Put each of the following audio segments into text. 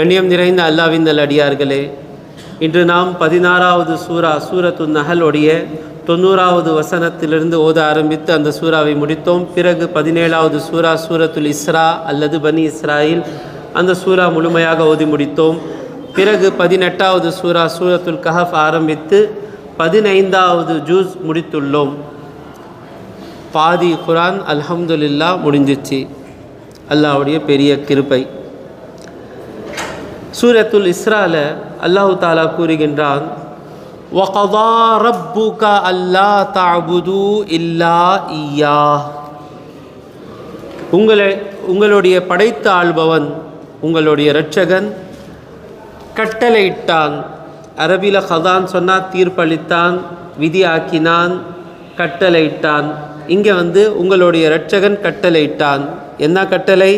கண்ணியம் நிறைந்த அல்லாவின் அடியார்களே இன்று நாம் பதினாறாவது சூரா சூரத்து நகலுடைய தொண்ணூறாவது வசனத்திலிருந்து ஓத ஆரம்பித்து அந்த சூறாவை முடித்தோம். பிறகு பதினேழாவது சூரா சூரத்துல் இஸ்ரா அல்லது பனி இஸ்ராயில் அந்த சூரா முழுமையாக ஓதி முடித்தோம். பிறகு பதினெட்டாவது சூரா சூரத்துல் கஹப் ஆரம்பித்து பதினைந்தாவது ஜூஸ் முடித்துள்ளோம். பாதி குரான் அல்ஹம்துல்லா முடிஞ்சிச்சு. அல்லாஹ்வுடைய பெரிய கிருப்பை சூரத்துல் இஸ்ரால அல்லாஹு தாலா கூறுகின்றான் وَقَضَى رَبُّكَ أَلَّا تَعْبُدُوا إِلَّا إِيَّاهُ உங்களை உங்களுடைய படைத்த ஆள்பவன் உங்களுடைய இரட்சகன் கட்டளையிட்டான் அரபில கதான் சொன்னால் தீர்ப்பளித்தான் விதி ஆக்கினான் கட்டளையிட்டான் இங்கே வந்து உங்களுடைய இரட்சகன் கட்டளையிட்டான் என்ன கட்டளை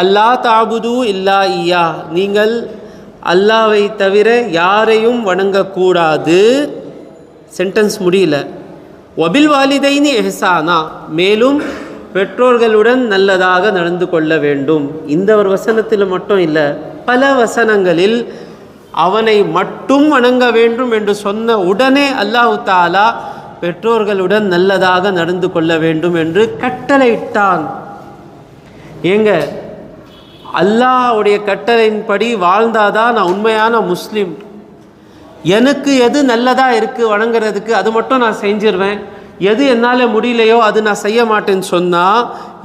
அல்லா தாபுது இல்லா ஐயா நீங்கள் அல்லாவை தவிர யாரையும் வணங்கக்கூடாது. சென்டென்ஸ் முடியல. ஒபில் வாலிதைனி எஹசானா. மேலும் பெற்றோர்களுடன் நல்லதாக நடந்து கொள்ள வேண்டும். இந்த ஒரு வசனத்தில் மட்டும் இல்லை பல வசனங்களில் அவனை மட்டும் வணங்க வேண்டும் என்று சொன்ன உடனே அல்லாஹு தாலா பெற்றோர்களுடன் நல்லதாக நடந்து கொள்ள வேண்டும் என்று கட்டளையிட்டான். ஏங்க அல்லாஹ்வுடைய கட்டளையின்படி வாழ்ந்தாதான் நான் உண்மையான முஸ்லீம். எனக்கு எது நல்லதாக இருக்குது வணங்குறதுக்கு அது மட்டும் நான் செஞ்சிருவேன். எது என்னால் முடியலையோ அது நான் செய்ய மாட்டேன்னு சொன்னால்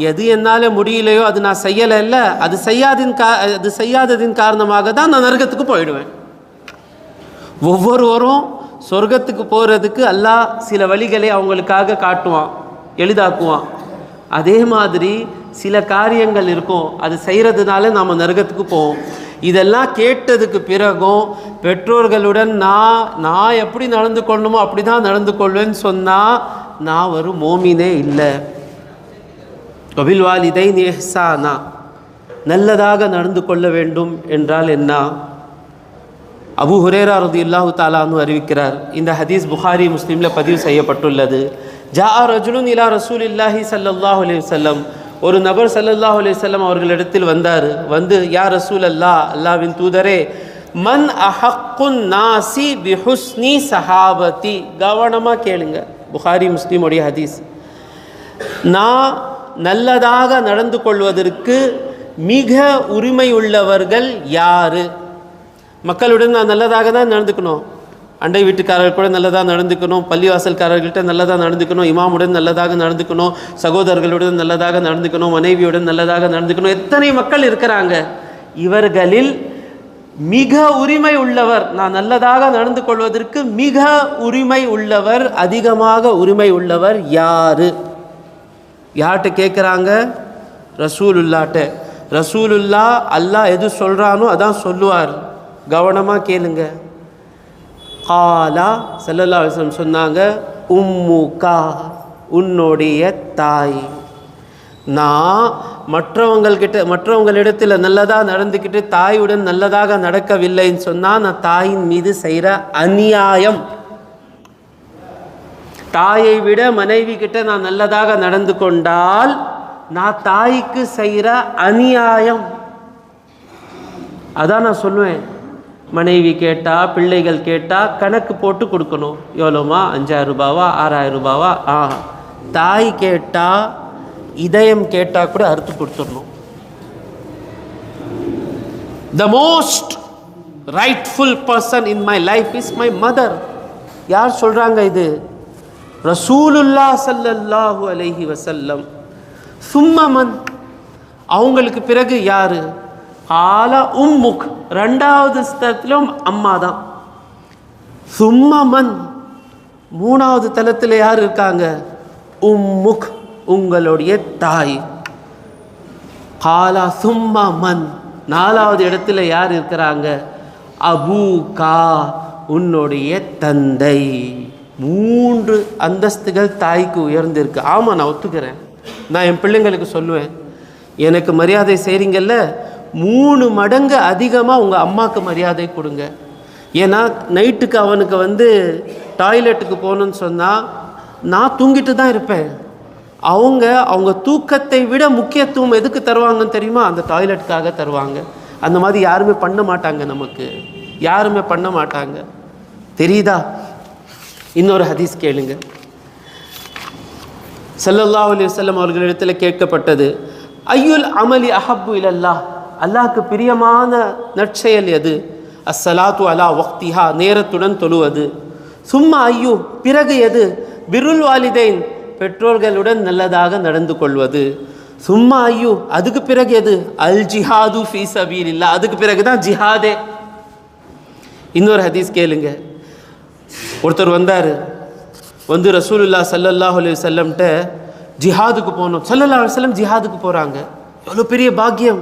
எது என்னால் முடியலையோ அது நான் செய்யலை இல்லை அது செய்யாதின் கா அது செய்யாததின் காரணமாக தான் நான் நரகத்துக்கு போயிடுவேன். ஒவ்வொருவரும் சொர்க்கத்துக்கு போகிறதுக்கு அல்லாஹ் சில வழிகளை அவங்களுக்காக காட்டுவான் எளிதாக்குவான். அதே மாதிரி சில காரியங்கள் இருக்கும். அது செய்கிறதுனால நாம் நரகத்துக்கு போவோம். இதெல்லாம் கேட்டதுக்கு பிறகும் பெற்றோர்களுடன் நான் நான் எப்படி நடந்து கொள்ளணுமோ அப்படி தான் நடந்து கொள்வேன்னு சொன்னால் நான் ஒரு மோமினே இல்லை. கபில் வாலிதை நேஹ்சானா நல்லதாக நடந்து கொள்ள வேண்டும் என்றால் என்ன? அபு ஹுரேரா ரது இல்லாஹு தாலான்னு அறிவிக்கிறார். இந்த ஹதீஸ் புகாரி முஸ்லீமில் பதிவு செய்யப்பட்டுள்ளது. ஜா ரஜுலுன் இலா ரசூல் இல்லாஹி சல்லாஹூ அலி வல்லம் ஒரு நபர் சல்லல்லாஹ் அலிசல்லாம் அவர்களிடத்தில் வந்தார். வந்து யா ரசூல் அல்லா அல்லாவின் தூதரே மன் அஹக்குன் நாசி பிஹுஸ்னி சஹாபதி? கவனமாக கேளுங்க. புகாரி முஸ்லீமுடைய ஹதீஸ். நான் நல்லதாக நடந்து கொள்வதற்கு மிக உரிமை உள்ளவர்கள் யாரு? மக்களுடன் நான் நல்லதாக தான் நடந்துக்கணும். அண்டை வீட்டுக்காரர்கள் கூட நல்லதாக நடந்துக்கணும் பள்ளிவாசல்காரர்கள்ட்ட நல்லதாக நடந்துக்கணும் இமாமுடன் நல்லதாக நடந்துக்கணும் சகோதரர்களுடன் நல்லதாக நடந்துக்கணும் மனைவியுடன் நல்லதாக நடந்துக்கணும். எத்தனை மக்கள் இருக்கிறாங்க? இவர்களில் மிக உரிமை உள்ளவர் நான் நல்லதாக நடந்து கொள்வதற்கு மிக உரிமை உள்ளவர் அதிகமாக உரிமை உள்ளவர் யாரு? யார்கிட்ட கேட்குறாங்க ரசூலுல்லாட்ட. ரசூலுல்லா அல்லாஹ் எது சொல்கிறானோ அதான் சொல்லுவார். கவனமாக கேளுங்கள் காலா செல்லல்லா அலிஸ்லம் சொன்னாங்க உம்முகா உன்னுடைய தாய். நான் மற்றவங்கள்கிட்ட மற்றவங்களிடத்தில் நல்லதாக நடந்துக்கிட்டு தாயுடன் நல்லதாக நடக்கவில்லைன்னு சொன்னால் நான் தாயின் மீது செய்கிற அநியாயம். தாயை விட மனைவி கிட்ட நான் நல்லதாக நடந்து கொண்டால் நான் தாய்க்கு செய்கிற அநியாயம். அதான் நான் சொல்லுவேன் மனைவி கேட்டால் பிள்ளைகள் கேட்டால் கணக்கு போட்டு கொடுக்கணும். எவ்வளோமா? அஞ்சாயிரம் ரூபாவா? ஆறாயிரம் ரூபாவா? ஆ. தாய் கேட்டால் இதயம் கேட்டால் கூட அறுத்து கொடுத்துடணும். The most rightful person in my life is my mother யார் சொல்கிறாங்க இது? ரசூலுல்லா சல்லல்லாஹு அலைஹி வசல்லம் சும்மமன் அவங்களுக்கு பிறகு யாரு? ஆல உம்முக். ரெண்டாவது ஸ்தலத்திலும் அம்மா தான் சும்மமன் மூணாவது தலத்தில் யார் இருக்காங்க? உம்முக் உங்களுடைய தாய். காலா சும்மமன் நாலாவது இடத்துல யார் இருக்கிறாங்க? அபூ கா உன்னுடைய தந்தை. மூன்று அந்தஸ்துகள் தாய்க்கு உயர்ந்திருக்கு. ஆமாம் நான் ஒத்துக்கிறேன். நான் என் பிள்ளைங்களுக்கு சொல்லுவேன். எனக்கு மரியாதை செய்கிறீங்கல்ல மூணு மடங்கு அதிகமாக உங்கள் அம்மாவுக்கு மரியாதை கொடுங்க. ஏன்னா நைட்டுக்கு அவனுக்கு வந்து டாய்லெட்டுக்கு போகணுன்னு சொன்னால் நான் தூங்கிட்டு தான் இருப்பேன். அவங்க அவங்க தூக்கத்தை விட முக்கியத்துவம் எதுக்கு தருவாங்கன்னு தெரியுமா? அந்த டாய்லெட்டுக்காக தருவாங்க. அந்த மாதிரி யாருமே பண்ண மாட்டாங்க நமக்கு. யாருமே பண்ண மாட்டாங்க. தெரியுதா? இன்னொரு ஹதீஸ் கேளுங்க. ஸல்லல்லாஹு அலி வஸல்லம் அவர்களிடத்தில் கேட்கப்பட்டது. ஐயுல் அமலி அஹப்பு இல்லல்லா அல்லாஹ்க்கு பிரியமான நற்செயல் எது? அஸ்ஸலாத்து அலா ஒக்திஹா நேரத்துடன் தொழுவது. சும்மா ஐயோ பிறகு எது? பிருல் வாலிதைன் பெற்றோர்களுடன் நல்லதாக நடந்து கொள்வது. சும்மா ஐயோ அதுக்கு பிறகு எது? அல் ஜிஹாது ஃபீ சபீலில்லா அதுக்கு பிறகு தான் ஜிஹாதே. இன்னொரு ஹதீஸ் கேளுங்க. ஒருத்தர் வந்தார். வந்து ரசூலுல்லா சல்லல்லாஹ் அலி வஸல்லம்ட்ட ஜிஹாதுக்கு போகணும் சல்லல்லா செல்லம் ஜிஹாதுக்கு போகிறாங்க எவ்வளோ பெரிய பாக்கியம்.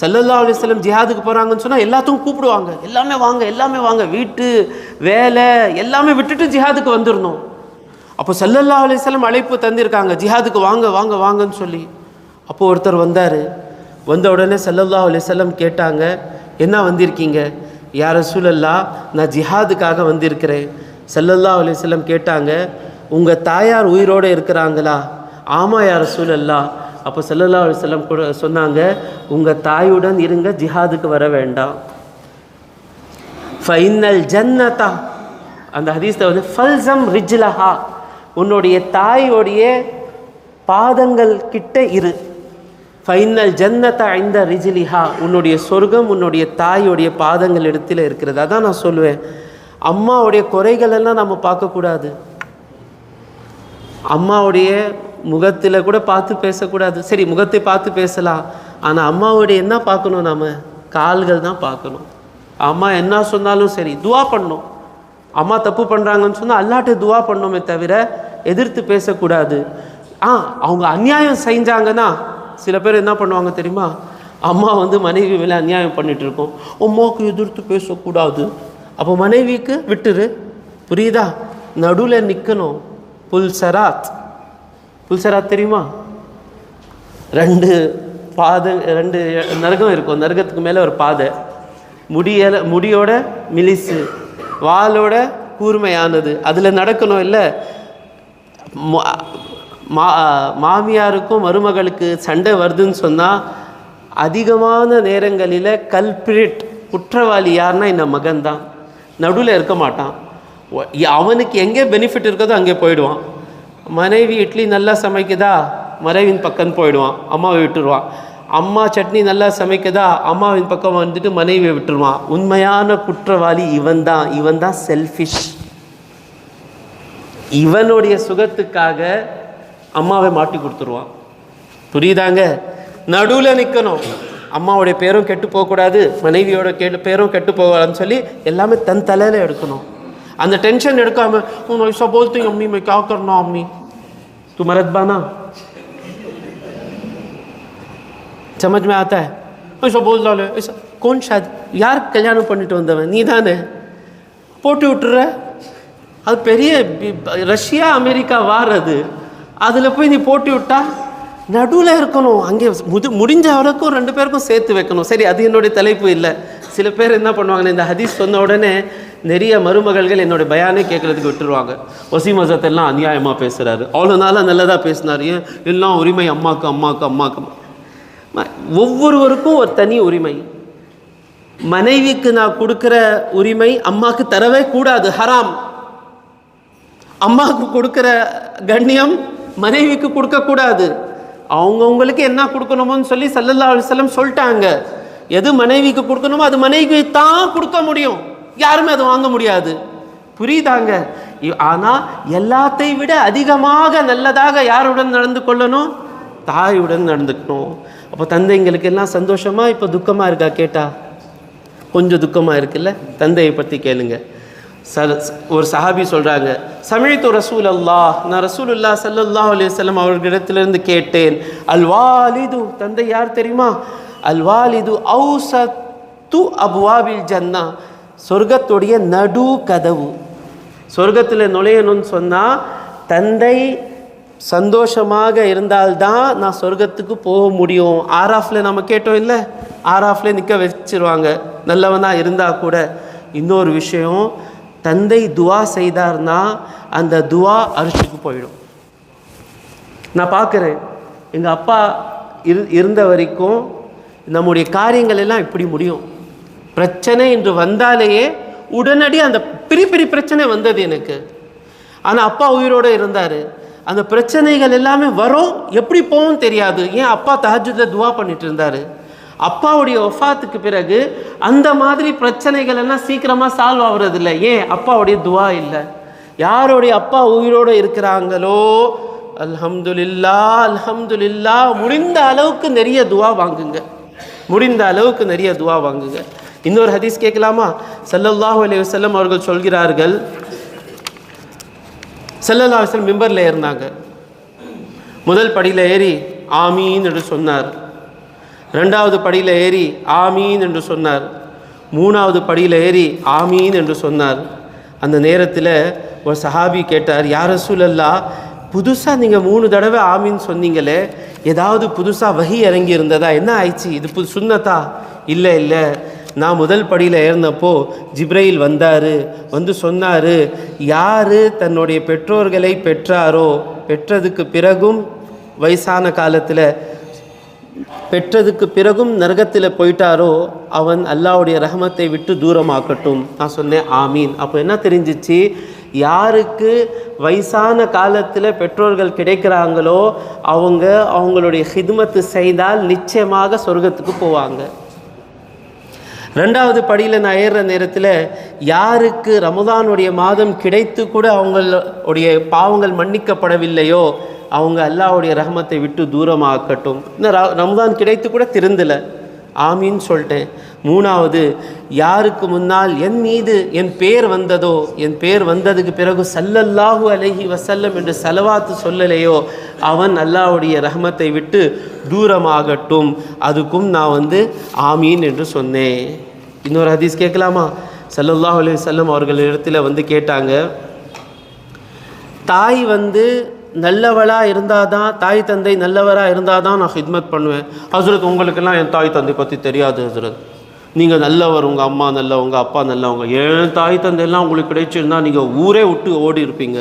சல்லல்லாஹு அலைஹி வஸல்லம் ஜிஹாதுக்கு போகிறாங்கன்னு சொன்னால் எல்லாத்துக்கும் கூப்பிடுவாங்க. எல்லாமே வாங்க எல்லாமே வாங்க. வீட்டு வேலை எல்லாமே விட்டுட்டு ஜிஹாதுக்கு வந்துடணும் அப்போ சல்லல்லாஹு அலைஹி அழைப்பு தந்திருக்காங்க. ஜிஹாதுக்கு வாங்க வாங்க வாங்கன்னு சொல்லி. அப்போது ஒருத்தர் வந்தார். வந்த உடனே சல்லல்லாஹு அலைஹி கேட்டாங்க என்ன வந்திருக்கீங்க? யார் சூழல்லா நான் ஜிஹாதுக்காக வந்திருக்கிறேன். சல்லல்லாஹு அலைஹி கேட்டாங்க உங்கள் தாயார் உயிரோடு இருக்கிறாங்களா? ஆமாம் யார் சூழல்லா அப்போ செல்லல்லா செல்லம் கூட சொன்னாங்க உங்கள் தாயுடன் இருங்க ஜிஹாதுக்கு வர வேண்டாம். ஃபைனல் ஜன்னதா அந்த ஹதீஸில் வந்து ஃபல்சம் ரிஜ்லஹா. உன்னுடைய தாயோடைய பாதங்கள் கிட்ட இரு. ஃபைனல் ஜன்னதா இந்த ரிஜிலிஹா. உன்னுடைய சொர்க்கம் உன்னுடைய தாயோடைய பாதங்கள் இடத்துல இருக்கிறது. அதான் நான் சொல்லுவேன். அம்மாவுடைய குறைகள் எல்லாம் நம்ம பார்க்கக்கூடாது. அம்மாவுடைய முகத்தில் கூட பார்த்து பேசக்கூடாது. சரி முகத்தை பார்த்து பேசலாம். ஆனால் அம்மாவுடைய என்ன பார்க்கணும் நாம்? கால்கள் தான் பார்க்கணும். அம்மா என்ன சொன்னாலும் சரி துவா பண்ணும். அம்மா தப்பு பண்ணுறாங்கன்னு சொன்னால் அல்லாட்ட துவா பண்ணோமே தவிர எதிர்த்து பேசக்கூடாது. ஆ அவங்க அநியாயம் செஞ்சாங்கன்னா சில பேர் என்ன பண்ணுவாங்க தெரியுமா? அம்மா வந்து மனைவி மேலே அநியாயம் பண்ணிகிட்டு இருக்கோம். அம்மாவுக்கு எதிர்த்து பேசக்கூடாது. அப்போ மனைவிக்கு விட்டுரு. புரியுதா? நடுவில் நிற்கணும் புல்சராத் புல்சராத் தெரியுமா? ரெண்டு பாதை ரெண்டு நரகம் இருக்கும். நரகத்துக்கு மேலே ஒரு பாதை. முடியல முடியோட மிலிசு வாளோட கூர்மையானது. அதில் நடக்கணும் இல்லை. மா மாமியாருக்கும் மருமகளுக்கு சண்டை வருதுன்னு சொன்னால் அதிகமான நேரங்களில் கல்பிரிட் குற்றவாளி யாருன்னா இந்த மகன் தான் நடுவில் இருக்க மாட்டான். அவனுக்கு எங்கே பெனிஃபிட் இருக்கதோ அங்கே போயிடுவான். மனைவி இட்லி நல்லா சமைக்குதா? மனைவின் பக்கம் போயிடுவான் அம்மாவை விட்டுருவான். அம்மா சட்னி நல்லா சமைக்குதா? அம்மாவின் பக்கம் வந்துட்டு மனைவியை விட்டுருவான். உண்மையான குற்றவாளி இவன் தான் இவன் தான் செல்ஃபிஷ் இவனுடைய சுகத்துக்காக அம்மாவை மாட்டி கொடுத்துருவான். புரியுதாங்க? நடுவில் நிற்கணும் அம்மாவுடைய பேரும் கெட்டு போகக்கூடாது. மனைவியோட கே பேரும் கெட்டு போகலான்னு சொல்லி எல்லாமே தன் தலையில் எடுக்கணும். அந்த टेंशन எடுக்காம उन ऐसा बोलते हैं अम्मी मैं क्या करना अम्मी तू मरदबाना समझ में आता है ऐसा बोल डाले ऐसा कौन शायद யார் கல்யாணம் பண்ணிட்டு வந்தவன் நீ தானே போட்டு விட்டுற அது பெரிய பி- ரஷ்யா அமெரிக்கா வார் அது அதில் போய் நீ போட்டு விட்டா நடுவில் இருக்கணும் அங்கே முது முடிஞ்ச வரைக்கும் ரெண்டு பேருக்கும் சேர்த்து வைக்கணும் சரி அது என்னுடைய தலைப்பு இல்லை சில பேர் என்ன பண்ணுவாங்க இந்த ஹதீஸ் சொன்ன உடனே நிறைய மருமகள்கள் என்னோட பயானே கேட்கறதுக்கு விட்டுருவாங்க. வசீம் அசத் எல்லாம் அநியாயமாக பேசுகிறாரு அவ்வளோ நாளாக நல்லதாக பேசினார். ஏன்? எல்லாம் உரிமை அம்மாக்கு அம்மாக்கு அம்மாக்கு. ஒவ்வொருவருக்கும் ஒரு தனி உரிமை. மனைவிக்கு நான் கொடுக்குற உரிமை அம்மாவுக்கு தரவே கூடாது. ஹராம். அம்மாவுக்கு கொடுக்குற கண்ணியம் மனைவிக்கு கொடுக்கக்கூடாது. அவங்கவுங்களுக்கு என்ன கொடுக்கணுமோன்னு சொல்லி சல்லல்லா அலுவலம் சொல்லிட்டாங்க. எது மனைவிக்கு கொடுக்கணுமோ அது மனைவிக்கு தான் கொடுக்க முடியும். யாருமே அதை வாங்க முடியாது. புரியுதாங்க? இ- எல்லாத்தை விட அதிகமாக நல்லதாக யாருடன் நடந்து கொள்ளணும்? தாயுடன் நடந்துக்கணும். அப்போ தந்தைங்களுக்கு எல்லாம் சந்தோஷமாக இப்போ துக்கமாக இருக்கா கேட்டா? கொஞ்சம் துக்கமாக இருக்குல்ல? தந்தையை பற்றி கேளுங்க. ச ஒரு சஹாபி சொல்கிறாங்க சமிழ்த்து ரசூல் அல்லா நான் ரசூலுல்லா ஸல்லல்லாஹு அலி வஸல்லம் அவர்களிடத்திலிருந்து கேட்டேன் அல்வா வாலிது தந்தை யார் தெரியுமா? அல்வாலிது ஔசத்து அபுவாபில் ஜன்னா. சொர்க்கத்துடைய நடு கதவு. சொர்க்கத்தில் நுழையணும்னு சொன்னால் தந்தை சந்தோஷமாக இருந்தால்தான் நான் சொர்க்கத்துக்கு போக முடியும். ஆராஃபில் நம்ம கேட்டோம் இல்லை? ஆராஃபில் நிற்க வச்சிருவாங்க. நல்லவனாக இருந்தால் கூட. இன்னொரு விஷயம் தந்தை துவா செய்தார்னா அந்த துவா அரிசிக்கு போயிடும். நான் பார்க்குறேன் எங்கள் அப்பா இரு இருந்த வரைக்கும் நம்முடைய காரியங்கள் எல்லாம் இப்படி முடியும். பிரச்சனை என்று வந்தாலேயே உடனடி அந்த பெரிய பெரிய பிரச்சனை வந்தது எனக்கு. ஆனால் அப்பா உயிரோடு இருந்தார். அந்த பிரச்சனைகள் எல்லாமே வரும். எப்படி போகும் தெரியாது. ஏன் அப்பா தஹஜுதில் துவா பண்ணிட்டு இருந்தார்? அப்பாவுடைய ஒஃபாத்துக்கு பிறகு அந்த மாதிரி பிரச்சனைகள் எல்லாம் சீக்கிரமாக சால்வ் ஆகுறதில்ல. ஏன்? அப்பாவுடைய துவா இல்லை. யாருடைய அப்பா உயிரோடு இருக்கிறாங்களோ அல்ஹம்துலில்லா அல்ஹம்துலில்லா முடிந்த அளவுக்கு நிறைய துவா வாங்குங்க. முடிந்த அளவுக்கு நிறைய துவா வாங்குங்க. இன்னொரு ஹதீஸ் கேட்கலாமா? சல்லல்லாஹு அலி வஸல்லம் அவர்கள் சொல்கிறார்கள் சல்லல்லா அலைஹி மிம்பரில் ஏறினாங்க. முதல் படியில் ஏறி ஆமீன் என்று சொன்னார். ரெண்டாவது படியில் ஏறி ஆமீன் என்று சொன்னார். மூணாவது படியில் ஏறி ஆமீன் என்று சொன்னார். அந்த நேரத்தில் ஒரு சஹாபி கேட்டார் யார் ரசூலல்லா புதுசாக நீங்கள் மூணு தடவை ஆமீன் சொன்னீங்களே ஏதாவது புதுசாக வகி இறங்கி இருந்ததா என்ன ஆயிடுச்சு? இது புது சுண்ணத்தா? இல்லை இல்லை. நான் முதல் படியில் ஏறினப்போ ஜிப்ரையில் வந்தார். வந்து சொன்னார் யார் தன்னுடைய பெற்றோர்களை பெற்றாரோ பெற்றதுக்கு பிறகும் வயசான காலத்தில் பெற்றதுக்கு பிறகும் நரகத்தில் போயிட்டாரோ அவன் அல்லாவுடைய ரஹமத்தை விட்டு தூரமாக்கட்டும். நான் சொன்னேன் ஆமீன். அப்போ என்ன தெரிஞ்சிச்சு? யாருக்கு வயசான காலத்தில் பெற்றோர்கள் கிடைக்கிறாங்களோ அவங்க அவங்களுடைய ஹிதுமத்து செய்தால் நிச்சயமாக சொர்க்கத்துக்கு போவாங்க. ரெண்டாவது படியில் நான் ஏறுற நேரத்தில் யாருக்கு ரமதானுடைய மாதம் கிடைத்து கூட அவங்களுடைய பாவங்கள் மன்னிக்கப்படவில்லையோ அவங்க அல்லாஹ்வுடைய ரஹமத்தை விட்டு தூரமாக்கட்டும் இந்த ர- ரமதான் கிடைத்து கூட திருந்தலை. ஆமீன்னு சொல்லிட்டேன். மூணாவது யாருக்கு முன்னால் என் மீது என் பேர் வந்ததோ என் பேர் வந்ததுக்கு பிறகு சல்லல்லாஹு அலஹி வசல்லம் என்று செலவாத்து சொல்லலையோ அவன் அல்லாவுடைய ரஹமத்தை விட்டு தூரமாகட்டும். அதுக்கும் நான் வந்து ஆமீன் என்று சொன்னேன். இன்னொரு ஹதீஸ் கேட்கலாமா? சல்லல்லாஹு அலி வல்லம் அவர்கள் இடத்துல வந்து கேட்டாங்க தாய் வந்து நல்லவளாக இருந்தால் தான் தாய் தந்தை நல்லவராக இருந்தால் தான் நான் ஹித்மத் பண்ணுவேன். ஹசரத் உங்களுக்கெல்லாம் என் தாய் தந்தை பற்றி தெரியாது ஹசரத். நீங்கள் நல்லவர் உங்கள் அம்மா நல்லவங்க அப்பா நல்லவங்க என் தாய் தந்தையெல்லாம் உங்களுக்கு கிடைச்சிருந்தா நீங்கள் ஊரே விட்டு ஓடி இருப்பீங்க.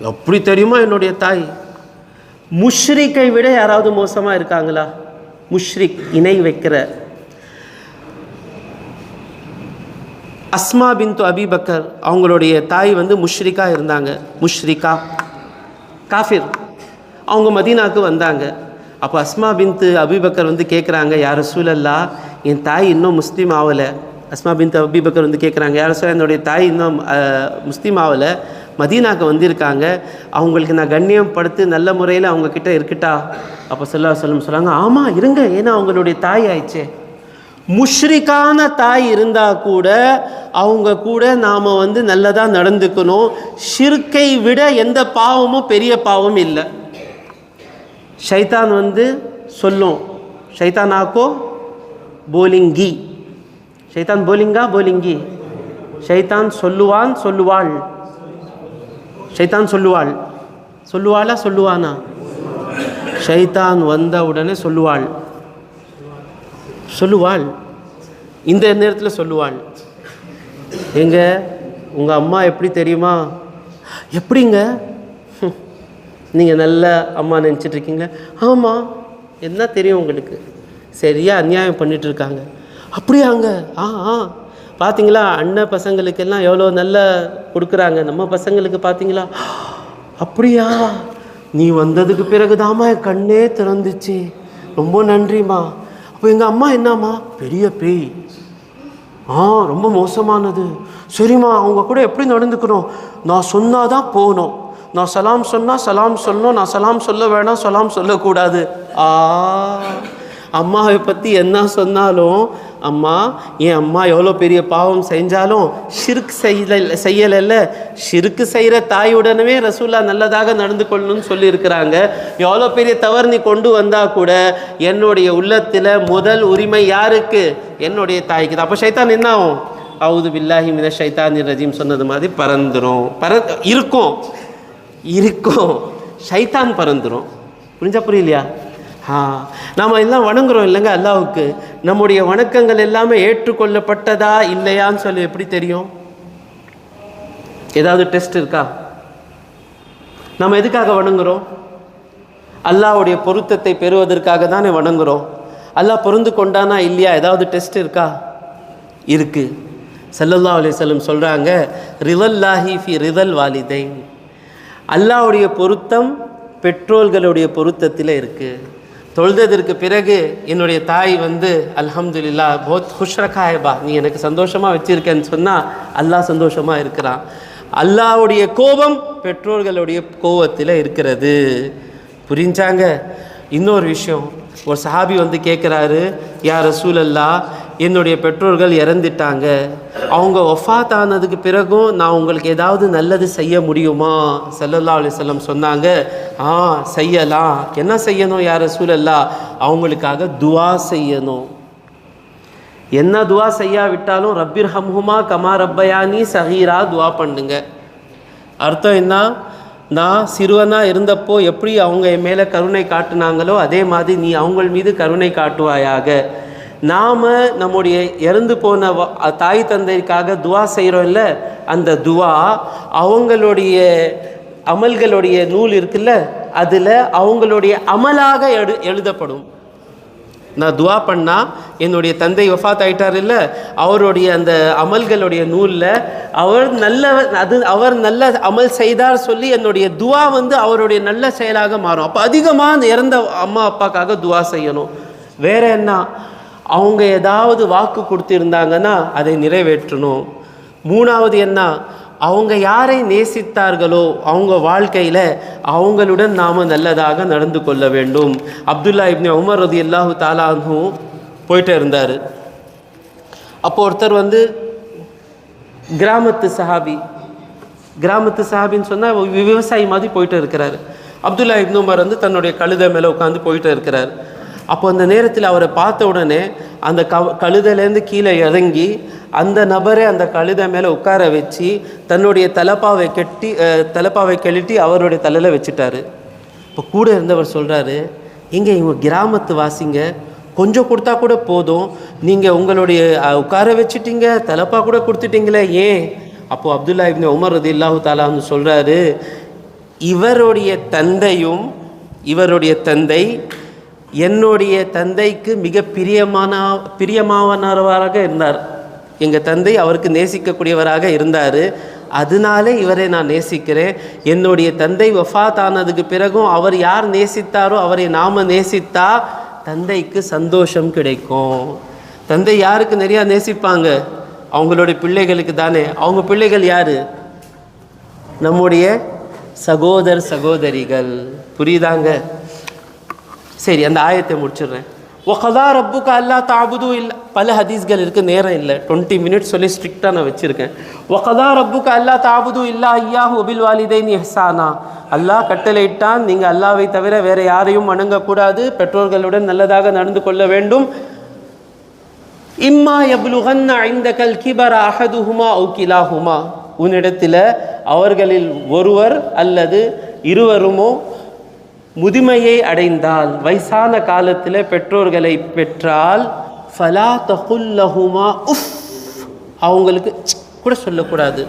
எப்படி தெரியுமா என்னுடைய தாய்? முஷ்ரிக்கை விட யாராவது மோசமாக இருக்காங்களா? முஷ்ரிக் இணை வைக்கிற. அஸ்மா பின் அபி அபிபக்கர் அவங்களுடைய தாய் வந்து முஷ்ரிக்காக இருந்தாங்க. முஷ்ரிக்கா. காஃபிர். அவங்க மதீனாவுக்கு வந்தாங்க. அப்போ அஸ்மா பின்த்து அபிபக்கர் வந்து கேட்குறாங்க யார் சூழல்லா என் தாய் இன்னும் முஸ்லீம் ஆகலை அஸ்மா பின்த் அபிபக்கர் வந்து கேட்குறாங்க யார் சொல்ல என்னுடைய தாய் இன்னும் முஸ்லீம் ஆகலை மதீனாவுக்கு வந்திருக்காங்க. அவங்களுக்கு நான் கண்ணியம் படுத்து நல்ல முறையில் அவங்கக்கிட்ட இருக்கட்டா? அப்போ சொல்ல சொல்லும் சொல்கிறாங்க ஆமாம் இருங்க ஏன்னா அவங்களுடைய தாய் ஆயிடுச்சே. முஷ்ரிக்கான தாய் இருந்தால் கூட அவங்க கூட நாம் வந்து நல்லதாக நடந்துக்கணும். ஷிர்கை விட எந்த பாவமும் பெரிய பாவம் இல்லை. ஷைத்தான் வந்து சொல்லும். ஷைத்தானாக்கோ போலிங்கி. ஷைத்தான் போலிங்கா? போலிங்கி. ஷைத்தான் சொல்லுவான் சொல்லுவாள். ஷைத்தான் சொல்லுவாள். சொல்லுவாளா சொல்லுவானா? ஷைத்தான் வந்த உடனே சொல்லுவாள். சொல்லுவாள். இந்த நேரத்தில் சொல்லுவாள். எங்க? உங்கள் அம்மா எப்படி தெரியுமா? எப்படிங்க? நீங்கள் நல்ல அம்மா நினச்சிட்டு ஆமாம் என்ன தெரியும் உங்களுக்கு? சரியாக அநியாயம் பண்ணிகிட்ருக்காங்க அப்படியாங்க? ஆ ஆ. பார்த்தீங்களா அண்ணன் பசங்களுக்கெல்லாம் எவ்வளோ நல்ல கொடுக்குறாங்க. நம்ம பசங்களுக்கு பார்த்தீங்களா அப்படியா? நீ வந்ததுக்கு பிறகுதாம்மா என் கண்ணே திறந்துச்சு. ரொம்ப நன்றிம்மா. அப்போ எங்கள் அம்மா என்னம்மா? பெரிய பேய். ஆ ரொம்ப மோசமானது. சரிம்மா அவங்க கூட எப்படி நடந்துக்கணும்? நான் சொன்னாதான் போகணும். நான் சலாம் சொன்னால் சலாம் சொல்லணும். நான் சலாம் சொல்ல வேணாம் சலாம் சொல்லக்கூடாது. ஆ அம்மாவை பற்றி என்ன சொன்னாலும் அம்மா என் அம்மா எவ்வளோ பெரிய பாவம் செஞ்சாலும் ஷிர்க் செய்யல செய்யலைல்ல. ஷிர்க்கு செய்கிற தாயுடனவே ரசூல்லா நல்லதாக நடந்து கொள்ளணும்னு சொல்லியிருக்கிறாங்க. எவ்வளோ பெரிய தவறு நீ கொண்டு வந்தால் கூட என்னுடைய உள்ளத்தில் முதல் உரிமை யாருக்கு? என்னுடைய தாய்க்கு தான். அப்போ சைத்தான் என்ன ஆகும்? அவுது பில்லாஹி மின ஷைத்தானி ரஜீம் சொன்னது மாதிரி பறந்துடும் பற இருக்கும். இருக்கும். ஷைத்தான் பறந்துடும் புரிஞ்சா புரியலையா? நாம் எல்லாம் வணங்குறோம் இல்லைங்க அல்லாவுக்கு. நம்முடைய வணக்கங்கள் எல்லாமே ஏற்றுக்கொள்ளப்பட்டதா இல்லையான்னு சொல்லி எப்படி தெரியும்? ஏதாவது டெஸ்ட் இருக்கா? நம்ம எதுக்காக வணங்குறோம்? அல்லாஹ்வுடைய பொருத்தத்தை பெறுவதற்காக தானே வணங்குறோம். அல்லாஹ் பொருந்து கொண்டானா இல்லையா? ஏதாவது டெஸ்ட் இருக்கா? இருக்கு. சல்லல்லா அலைஹி சொல்கிறாங்க சொல்றாங்க ரிதல்லாஹி ஃபி ரிதல் வாலிதைன். அல்லாஹ்வுடைய பொருத்தம் பெற்றோர்களுடைய பொருத்தத்தில் இருக்குது தொழுததற்கு பிறகு என்னுடைய தாய் வந்து அல்ஹம்துல்லா போத் ஹுஷ்ரகாயபா நீ எனக்கு சந்தோஷமாக வச்சிருக்கேன்னு சொன்னால் அல்லாஹ் சந்தோஷமாக இருக்கிறான். அல்லாஹ்வுடைய கோபம் பெற்றோர்களுடைய கோபத்தில் இருக்கிறது. புரிஞ்சாங்க? இன்னொரு விஷயம் ஒரு சஹாபி வந்து கேட்குறாரு யார் ரசூலல்லா என்னுடைய பெற்றோர்கள் இறந்துட்டாங்க. அவங்க ஒஃபாத் ஆனதுக்கு பிறகும் நான் உங்களுக்கு ஏதாவது நல்லது செய்ய முடியுமா? செல்லல்லா அலைஹி சொன்னாங்க. ஆ செய்யலாம். என்ன செய்யணும் யார் சூழல்லா அவங்களுக்காக துவா செய்யணும். என்ன துவா செய்யாவிட்டாலும் ரப்பிர் ஹம்ஹுமா கமா ரப்பயானி சஹீரா துவா பண்ணுங்க. அர்த்தம் என்ன? நான் சிறுவனாக இருந்தப்போ எப்படி அவங்க என் மேலே கருணை காட்டுனாங்களோ அதே மாதிரி நீ அவங்கள் மீது கருணை காட்டுவாயாக. நாம் நம்முடைய இறந்து போன தாய் தந்தைக்காக துவா செய்கிறோம் இல்லை அந்த துவா அவங்களுடைய அமல்களுடைய நூல் இருக்குல்ல அதில் அவங்களுடைய அமலாக எழு எழுதப்படும். நான் துவா பண்ணால் என்னுடைய தந்தை வஃபாத் ஆயிட்டார் இல்லை அவருடைய அந்த அமல்களுடைய நூலில் அவர் நல்ல அது அவர் நல்ல அமல் செய்தார் சொல்லி என்னுடைய துவா வந்து அவருடைய நல்ல செயலாக மாறும். அப்போ அதிகமாக அந்த இறந்த அம்மா அப்பாக்காக துவா செய்யணும். வேற என்ன? அவங்க ஏதாவது வாக்கு கொடுத்துருந்தாங்கன்னா அதை நிறைவேற்றணும். மூணாவது என்ன? அவங்க யாரை நேசித்தார்களோ அவங்க வாழ்க்கையில் அவங்களுடன் நாம் நல்லதாக நடந்து கொள்ள வேண்டும். அப்துல்லா இப்னி உமர் ரதி அல்லாஹு தாலானு போயிட்டு இருந்தார். அப்போ ஒருத்தர் வந்து கிராமத்து சஹாபி கிராமத்து சஹாபின்னு சொன்னால் விவசாயி மாதிரி போயிட்டு இருக்கிறாரு. அப்துல்லா இப்னு உமர் வந்து தன்னுடைய கழுதை மேலே உட்காந்து போயிட்டு இருக்கிறார். அப்போ அந்த நேரத்தில் அவரை பார்த்த உடனே அந்த க கழுதையிலேருந்து கீழே இறங்கி அந்த நபரை அந்த கழுதை மேலே உட்கார வச்சு தன்னுடைய தலப்பாவை கெட்டி தலப்பாவை கழட்டி அவருடைய தலையில் வச்சுட்டாரு. இப்போ கூட இருந்தவர் சொல்கிறாரு இங்கே இவங்க கிராமத்து வாசிங்க கொஞ்சம் கொடுத்தா கூட போதும். நீங்கள் உங்களுடைய உட்கார வச்சுட்டீங்க தலப்பா கூட கொடுத்துட்டீங்களே ஏன்? அப்போது அப்துல்லா இப்னு உமர் ரதி இல்லாஹு தாலான்னு சொல்கிறாரு இவருடைய தந்தையும் இவருடைய தந்தை என்னுடைய தந்தைக்கு மிக பிரியமான பிரியமானவராக இருந்தார். எங்கள் தந்தை அவருக்கு நேசிக்கக்கூடியவராக இருந்தார். அதனாலே இவரை நான் நேசிக்கிறேன். என்னுடைய தந்தை வஃபாத் ஆனதுக்கு பிறகும் அவர் யார் நேசித்தாரோ அவரை நாம் நேசித்தா தந்தைக்கு சந்தோஷம் கிடைக்கும். தந்தை யாருக்கு நிறையா நேசிப்பாங்க? அவங்களுடைய பிள்ளைகளுக்கு தானே. அவங்க பிள்ளைகள் யார்? நம்முடைய சகோதர சகோதரிகள். புரியுதாங்க? சரி அந்த ஆயத்தை முடிச்சிடுறேன். ஒகதா ரப்புக்கு அல்லா தாபுதும் இல்லை பல ஹதீஸ்கள் இருக்கு நேரம் இல்லை. டுவெண்ட்டி மினிட்ஸ் சொல்லி ஸ்ட்ரிக்டாக நான் வச்சுருக்கேன். ஒகதா ரப்புக்கு அல்லா தாபுதும் இல்லா ஐயா ஒபில் வாலிதைன் எஹ்சானா அல்லாஹ் கட்டளையிட்டான் நீங்கள் அல்லாவை தவிர வேற யாரையும் வணங்கக்கூடாது. பெற்றோர்களுடன் நல்லதாக நடந்து கொள்ள வேண்டும். இம்மா யப்லுகன்ன ஐந்தகல் கிபர அஹதுஹுமா அவு கிலாஹுமா. உன்னிடத்தில் அவர்களில் ஒருவர் அல்லது இருவருமோ முதுமையை அடைந்தால் வயசான காலத்தில் பெற்றோர்களை பெற்றால் ஃபலா தகுல்லஹுமா உஃப். அவங்களுக்கு கூட சொல்லக்கூடாது.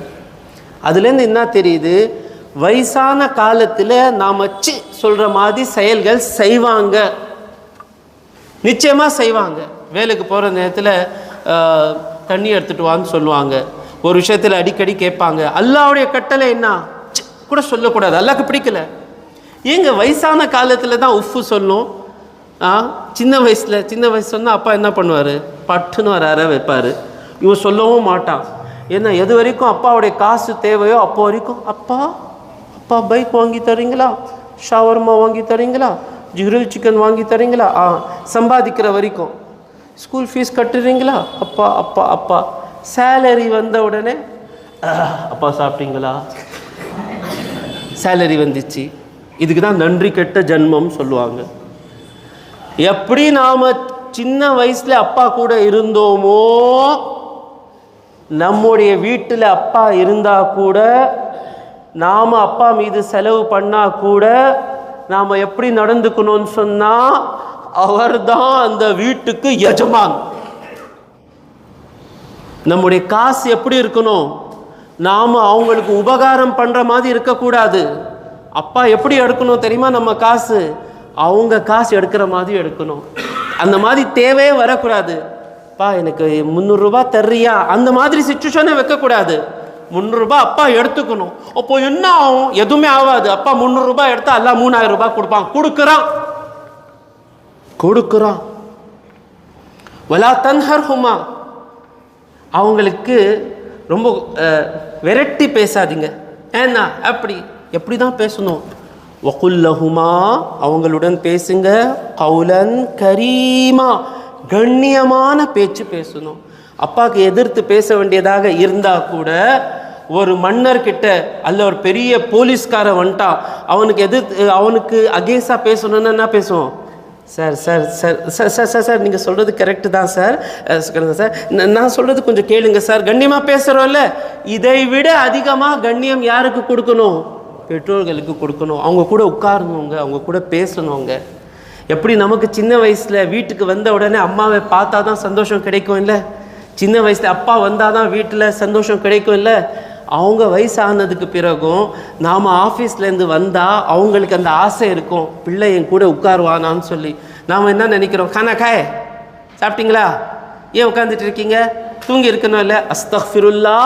அதுலேருந்து என்ன தெரியுது? வயசான காலத்தில் நாம் சி சொல்கிற மாதிரி செயல்கள் செய்வாங்க. நிச்சயமாக செய்வாங்க. வேலைக்கு போகிற நேரத்தில் தண்ணி எடுத்துட்டு வான்னு சொல்லுவாங்க. ஒரு விஷயத்தில் அடிக்கடி கேட்பாங்க. அல்லாவுடைய கட்டளை என்ன? கூட சொல்லக்கூடாது. அல்லாக்கு பிடிக்கல. ஏங்க வயசான காலத்தில் தான் உஃப்பு சொல்லும். ஆ சின்ன வயசில் சின்ன வயசு சொன்னால் அப்பா என்ன பண்ணுவார்? பட்டுன்னு வர வைப்பார். இவன் சொல்லவும் மாட்டான். ஏன்னா எது வரைக்கும் அப்பாவுடைய காசு தேவையோ அப்போ வரைக்கும் அப்பா அப்பா பைக் வாங்கி தரீங்களா? ஷவர்மா வாங்கி தரீங்களா? ஜிரில் சிக்கன் வாங்கி தரீங்களா? ஆ சம்பாதிக்கிற வரைக்கும். ஸ்கூல் ஃபீஸ் கட்டுறீங்களா? அப்பா அப்பா அப்பா. சேலரி வந்த உடனே அப்பா சாப்பிட்டீங்களா? சேலரி வந்துச்சு. இதுக்கு தான் நன்றி கெட்ட ஜென்மம் சொல்லுவாங்க. எப்படி நாம் சின்ன வயசில் அப்பா கூட இருந்தோமோ நம்முடைய வீட்டில் அப்பா இருந்தால் கூட நாம் அப்பா மீது செலவு பண்ணால் கூட நாம் எப்படி நடந்துக்கணும்னு சொன்னா அவர்தான் அந்த வீட்டுக்கு எஜமான். நம்முடைய காசு எப்படி இருக்கணும்? நாம் அவங்களுக்கு உபகாரம் பண்ணுற மாதிரி இருக்கக்கூடாது. அப்பா எப்படி எடுக்கணும் தெரியுமா? நம்ம காசு. அவங்க காசு எடுக்கிற மாதிரி எடுக்கணும். அந்த மாதிரி தேவையே வரக்கூடாது. அப்பா எனக்கு முந்நூறுரூபா தர்றியா? அந்த மாதிரி சுச்சுவேஷனே வைக்கக்கூடாது. முந்நூறுரூபா அப்பா எடுத்துக்கணும். அப்போ என்ன ஆகும்? எதுவுமே ஆகாது. அப்பா முந்நூறுரூபா எடுத்தால் எல்லாம் மூணாயிரம் ரூபாய் கொடுப்பான். கொடுக்குறான். கொடுக்குறான். வலா தன்ஹர் ஹுமா அவங்களுக்கு ரொம்ப விரட்டி பேசாதீங்க. ஏன்னா அப்படி எப்படி தான் பேசணும்? வகுல்லஹுமா அவங்களுடன் பேசுங்க. கவுலன் கரீமா கண்ணியமான பேச்சு பேசணும். அப்பாவுக்கு எதிர்த்து பேச வேண்டியதாக இருந்தால் கூட ஒரு மன்னர்கிட்ட அல்ல ஒரு பெரிய போலீஸ்காரன் வந்துட்டா அவனுக்கு எதிர்த்து அவனுக்கு அகேன்ஸ்டாக பேசணும்னா என்ன பேசுவோம்? Sir sir sir sir sir sir sir நீங்கள் சொல்கிறது கரெக்டு தான் சார். சார் நான் சொல்கிறது கொஞ்சம் கேளுங்க சார். கண்ணியமாக பேசுகிறோம்ல இதை விட அதிகமாக கண்ணியம் யாருக்கு கொடுக்கணும்? பெற்றோர்களுக்கு கொடுக்கணும். அவங்க கூட உட்காரணுங்க அவங்க கூட பேசணுங்க எப்படி நமக்கு சின்ன வயசில் வீட்டுக்கு வந்த உடனே அம்மாவை பார்த்தா தான் சந்தோஷம் கிடைக்கும் இல்லை? சின்ன வயசில் அப்பா வந்தால் தான் வீட்டில் சந்தோஷம் கிடைக்கும் இல்லை? அவங்க வயசானதுக்கு பிறகும் நாம் ஆஃபீஸ்லேருந்து வந்தால் அவங்களுக்கு அந்த ஆசை இருக்கும். பிள்ளை என் கூட உட்காருவானான்னு சொல்லி. நாம் என்ன நினைக்கிறோம்? கானா காய சாப்பிட்டீங்களா? ஏன் உட்காந்துட்டு இருக்கீங்க? தூங்கி இருக்கணும் இல்லை? அஸ்தஃபிருல்லா.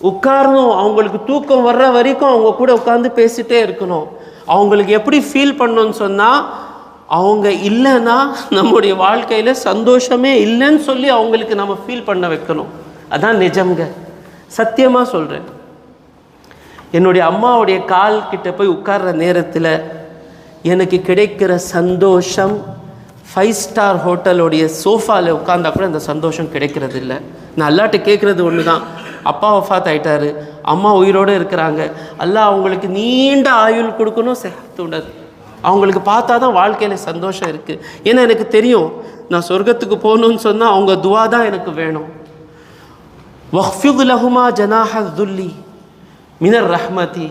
உட்காரணும். அவங்களுக்கு தூக்கம் வர்ற வரைக்கும் அவங்க கூட உட்காந்து பேசிட்டே இருக்கணும். அவங்களுக்கு எப்படி ஃபீல் பண்ணணும்னு சொன்னால் அவங்க இல்லைன்னா நம்முடைய வாழ்க்கையில் சந்தோஷமே இல்லைன்னு சொல்லி அவங்களுக்கு நம்ம ஃபீல் பண்ண வைக்கணும். அதான் நிஜம்ங்க. சத்தியமாக சொல்கிறேன் என்னுடைய அம்மாவுடைய கால் கிட்ட போய் உட்கார்ற நேரத்தில் எனக்கு கிடைக்கிற சந்தோஷம் ஃபைவ் ஸ்டார் ஹோட்டலுடைய சோஃபாவில் உட்காந்தா கூட அந்த சந்தோஷம் கிடைக்கிறது இல்லை நான் அல்லாட்ட கேட்குறது ஒன்று தான் அப்பா வஃபாத் ஆயிட்டாரு அம்மா உயிரோடு இருக்கிறாங்க. எல்லாம் அவங்களுக்கு நீண்ட ஆயுள் கொடுக்கணும் செத்துடர் அவங்களுக்கு பார்த்தா தான் வாழ்க்கையில் சந்தோஷம் இருக்குது ஏன்னா எனக்கு தெரியும் நான் சொர்க்கத்துக்கு போகணும்னு சொன்னால் அவங்க துவா தான் எனக்கு வேணும். வஹ்ஃபித் லஹுமா ஜனாஹ துல்லி மினர் ரஹ்மதி.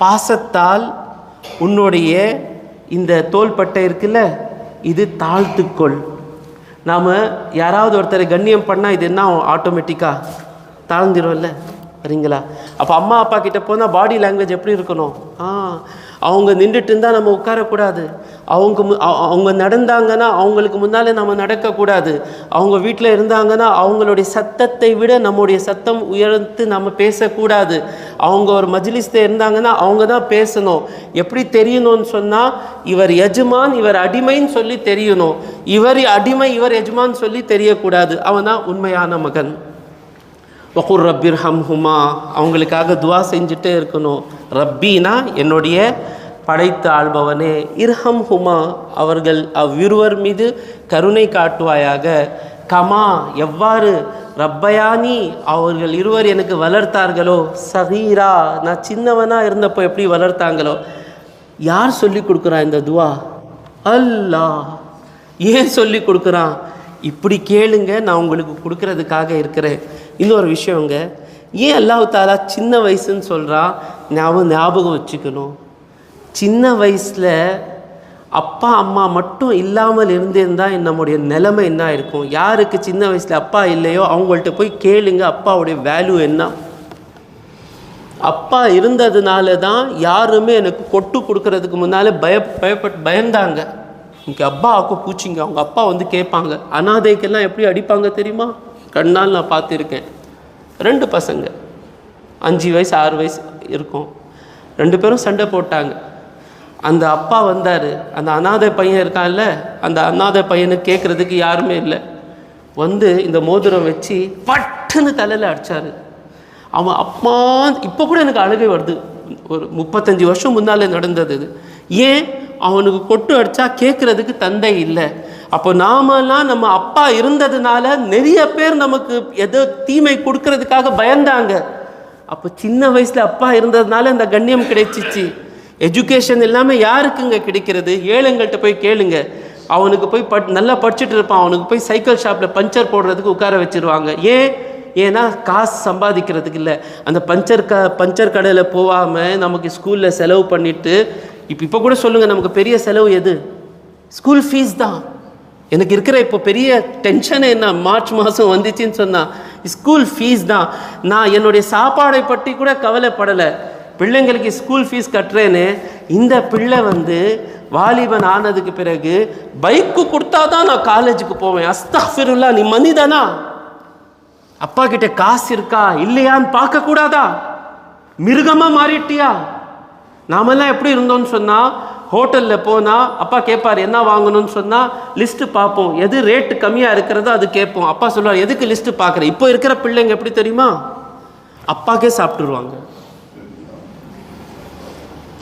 பாசத்தால் உன்னுடைய இந்த தோள்பட்டை இருக்குல்ல இது தாழ்த்துக்கொள். நாம் யாராவது ஒருத்தரை கண்ணியம் பண்ணால் இது என்ன ஆட்டோமேட்டிக்காக தாழ்ந்துரும்ல? சரிங்களா? அப்போ அம்மா அப்பா கிட்டே போனால் பாடி லாங்குவேஜ் எப்படி இருக்கணும்? ஆ அவங்க நின்றுட்டு இருந்தால் நம்ம உட்காரக்கூடாது. அவங்க மு- அவங்க நடந்தாங்கன்னா அவங்களுக்கு முன்னாலே நம்ம நடக்கக்கூடாது. அவங்க வீட்டில் இருந்தாங்கன்னா அவங்களுடைய சத்தத்தை விட நம்முடைய சத்தம் உயர்த்து நம்ம பேசக்கூடாது. அவங்க ஒரு மஜ்லிஸில் இருந்தாங்கன்னா அவங்க தான் பேசணும். எப்படி தெரியணும்னு சொன்னால் இவர் எஜமான் இவர் அடிமைன்னு சொல்லி தெரியணும். இவர் அடிமை இவர் எஜமான் சொல்லி தெரியக்கூடாது. அவன் தான் உண்மையான மகன். வகுர் ரப்பிர் ஹம் ஹுமா அவங்களுக்காக துவா செஞ்சுட்டே இருக்கணும். ரப்பினா என்னுடைய படைத்து ஆள்பவனே இர்ஹம் ஹுமா அவர்கள் அவ்விருவர் மீது கருணை காட்டுவாயாக. கமா எவ்வாறு ரப்பயானி அவர்கள் இருவர் எனக்கு வளர்த்தார்களோ? சகீரா நான் சின்னவனாக இருந்தப்போ எப்படி வளர்த்தாங்களோ? யார் சொல்லி கொடுக்குறா இந்த துவா? அல்லா ஏன் சொல்லி கொடுக்குறான்? இப்படி கேளுங்க நான் உங்களுக்கு கொடுக்கறதுக்காக இருக்கிறேன். இன்னொரு விஷயங்க ஏன் அல்லாஹு தாலா சின்ன வயசுன்னு சொல்கிறா ஞாபகம் ஞாபகம் வச்சுக்கணும். சின்ன வயசில் அப்பா அம்மா மட்டும் இல்லாமல் இருந்திருந்தால் நம்முடைய நிலைமை என்ன இருக்கும் யாருக்கு சின்ன வயசில் அப்பா இல்லையோ அவங்கள்ட்ட போய் கேளுங்க அப்பாவுடைய வேல்யூ என்ன? அப்பா இருந்ததுனால தான் யாருமே எனக்கு கொட்டு கொடுக்கறதுக்கு முன்னாலே பய பயப்பட் பயந்தாங்க. இங்கே அப்பா ஆக்கும் பூச்சிங்க. அவங்க அப்பா வந்து கேட்பாங்க. அனாதைக்கெல்லாம் எப்படி அடிப்பாங்க தெரியுமா? கண்ணால் நான் பார்த்துருக்கேன். ரெண்டு பசங்க. அஞ்சு வயசு ஆறு வயசு இருக்கும். ரெண்டு பேரும் சண்டை போட்டாங்க. அந்த அப்பா வந்தார். அந்த அனாதை பையன் இருக்கான்ல அந்த அனாதை பையனை கேட்குறதுக்கு யாருமே இல்லை. வந்து இந்த மோதிரம் வச்சு பட்டுன்னு தலையில் அடித்தார் அவன் அப்பா இப்போ கூட எனக்கு அழுகை வருது. ஒரு முப்பத்தஞ்சு வருஷம் முன்னாலே நடந்தது இது. ஏன்? அவனுக்கு கொட்டு அடிச்சா கேட்குறதுக்கு தந்தை இல்லை. அப்போ நாமெல்லாம் நம்ம அப்பா இருந்ததுனால நிறைய பேர் நமக்கு ஏதோ தீமை கொடுக்கறதுக்காக பயந்தாங்க. அப்போ சின்ன வயசில் அப்பா இருந்ததுனால அந்த கண்ணியம் கிடைச்சிச்சு. எஜுகேஷன் எல்லாமே யாருக்குங்க கிடைக்கிறது? ஏழைங்கள்ட்ட போய் கேளுங்க. அவனுக்கு போய் பட் நல்லா படிச்சுட்டு இருப்பான். அவனுக்கு போய் சைக்கிள் ஷாப்பில் பஞ்சர் போடுறதுக்கு உட்கார வச்சிருவாங்க. ஏன்? ஏன்னா காசு சம்பாதிக்கிறதுக்கு இல்லை. அந்த பஞ்சர் க பஞ்சர் கடையில் போகாமல் நமக்கு ஸ்கூலில் செலவு பண்ணிவிட்டு இப்போ இப்போ கூட சொல்லுங்கள் நமக்கு பெரிய செலவு எது? ஸ்கூல் ஃபீஸ் தான். எனக்கு இருக்கிற இப்போ பெரிய டென்ஷன் என்ன? மார்ச் மாதம் வந்துச்சுன்னு சொன்னால் ஸ்கூல் ஃபீஸ் தான். நான் என்னுடைய சாப்பாடை பற்றி கூட கவலைப்படலை. பிள்ளைங்களுக்கு ஸ்கூல் ஃபீஸ் கட்டுறேன்னு. இந்த பிள்ளை வந்து வாலிபன் ஆனதுக்கு பிறகு பைக்கு கொடுத்தா தான் நான் காலேஜுக்கு போவேன். அஸ்தாஃபிருல்லா நீ மனிதனா? அப்பா கிட்ட காசு இருக்கா? இல்லையான்னு பார்க்கக்கூடாதா? மிருகமாக மாறிட்டியா? நாமெல்லாம் எப்படி இருந்தோம்னு சொன்னால் ஹோட்டலில் போனால் அப்பா கேட்பார் என்ன வாங்கணும்னு சொன்னால் லிஸ்ட்டு பார்ப்போம் எது ரேட்டு கம்மியாக இருக்கிறதோ அது கேட்போம். அப்பா சொல்லுவார் எதுக்கு லிஸ்ட்டு பார்க்குறேன் இப்போ இருக்கிற பிள்ளைங்க எப்படி தெரியுமா? அப்பாக்கே சாப்பிட்டுருவாங்க.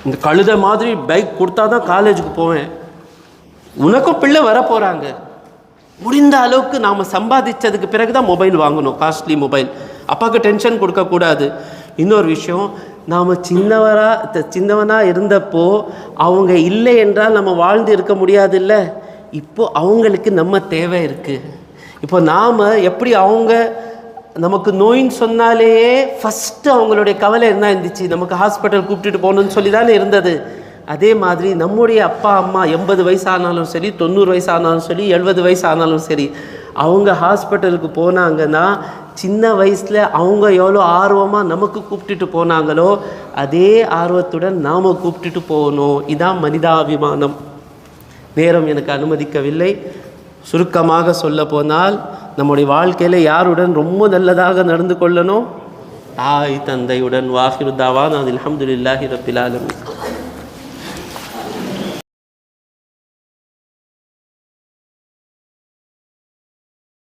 இந்த கழுத மாதிரி பைக் கொடுத்தா தான் காலேஜுக்கு போவேன். உனக்கும் பிள்ளை வர போகிறாங்க முடிந்த அளவுக்கு நாம் சம்பாதிச்சதுக்கு பிறகு தான் மொபைல் வாங்கணும். காஸ்ட்லி மொபைல் அப்பாவுக்கு டென்ஷன் கொடுக்கக்கூடாது. இன்னொரு விஷயம் நாம் சின்னவராக சின்னவனாக இருந்தப்போ அவங்க இல்லை என்றால் நம்ம வாழ்ந்து இருக்க முடியாதுல்ல? இப்போ அவங்களுக்கு நம்ம தேவை இருக்குது இப்போ நாம் எப்படி அவங்க நமக்கு நோயின்னு சொன்னாலேயே ஃபஸ்ட்டு அவங்களுடைய கவலை என்ன இருந்துச்சு? நமக்கு ஹாஸ்பிட்டல் கூப்பிட்டுட்டு போகணும்னு சொல்லி தானே இருந்தது. அதே மாதிரி நம்முடைய அப்பா அம்மா எண்பது வயசு ஆனாலும் சரி தொண்ணூறு வயசு ஆனாலும் சரி எழுபது வயசு ஆனாலும் சரி அவங்க ஹாஸ்பிட்டலுக்கு போனாங்கன்னா சின்ன வயசில் அவங்க எவ்வளோ ஆர்வமாக நமக்கு கூப்பிட்டுட்டு போனாங்களோ அதே ஆர்வத்துடன் நாம் கூப்பிட்டுட்டு போகணும். இதான் மனிதாபிமானம். நேரம் எனக்கு அனுமதிக்கவில்லை. சுருக்கமாக சொல்ல போனால் நம்முடைய வாழ்க்கையில் யாருடன் ரொம்ப நல்லதாக நடந்து கொள்ளணும்? தாய் தந்தையுடன். வாஃபிருதாவான் அது அதில் அல்ஹம்துலில்லாஹி